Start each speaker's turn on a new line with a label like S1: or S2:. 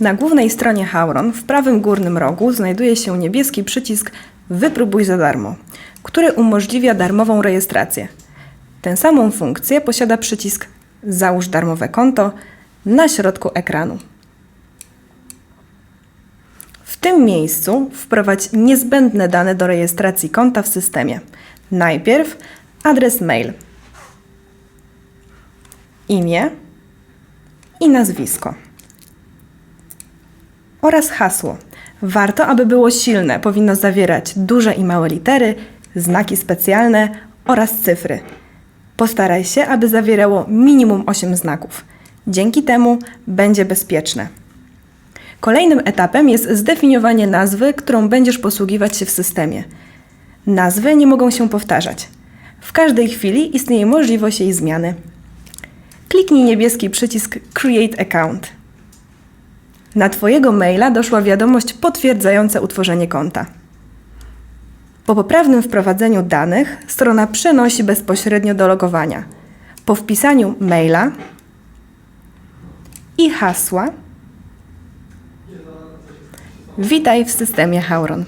S1: Na głównej stronie Hauron w prawym górnym rogu znajduje się niebieski przycisk Wypróbuj za darmo, który umożliwia darmową rejestrację. Tę samą funkcję posiada przycisk Załóż darmowe konto na środku ekranu. W tym miejscu wprowadź niezbędne dane do rejestracji konta w systemie. Najpierw adres mail, imię i nazwisko oraz hasło. Warto, aby było silne, powinno zawierać duże i małe litery, znaki specjalne oraz cyfry. Postaraj się, aby zawierało minimum 8 znaków. Dzięki temu będzie bezpieczne. Kolejnym etapem jest zdefiniowanie nazwy, którą będziesz posługiwać się w systemie. Nazwy nie mogą się powtarzać. W każdej chwili istnieje możliwość jej zmiany. Kliknij niebieski przycisk Create Account. Na Twojego maila doszła wiadomość potwierdzająca utworzenie konta. Po poprawnym wprowadzeniu danych strona przenosi bezpośrednio do logowania. Po wpisaniu maila i hasła Witaj w systemie Hauron.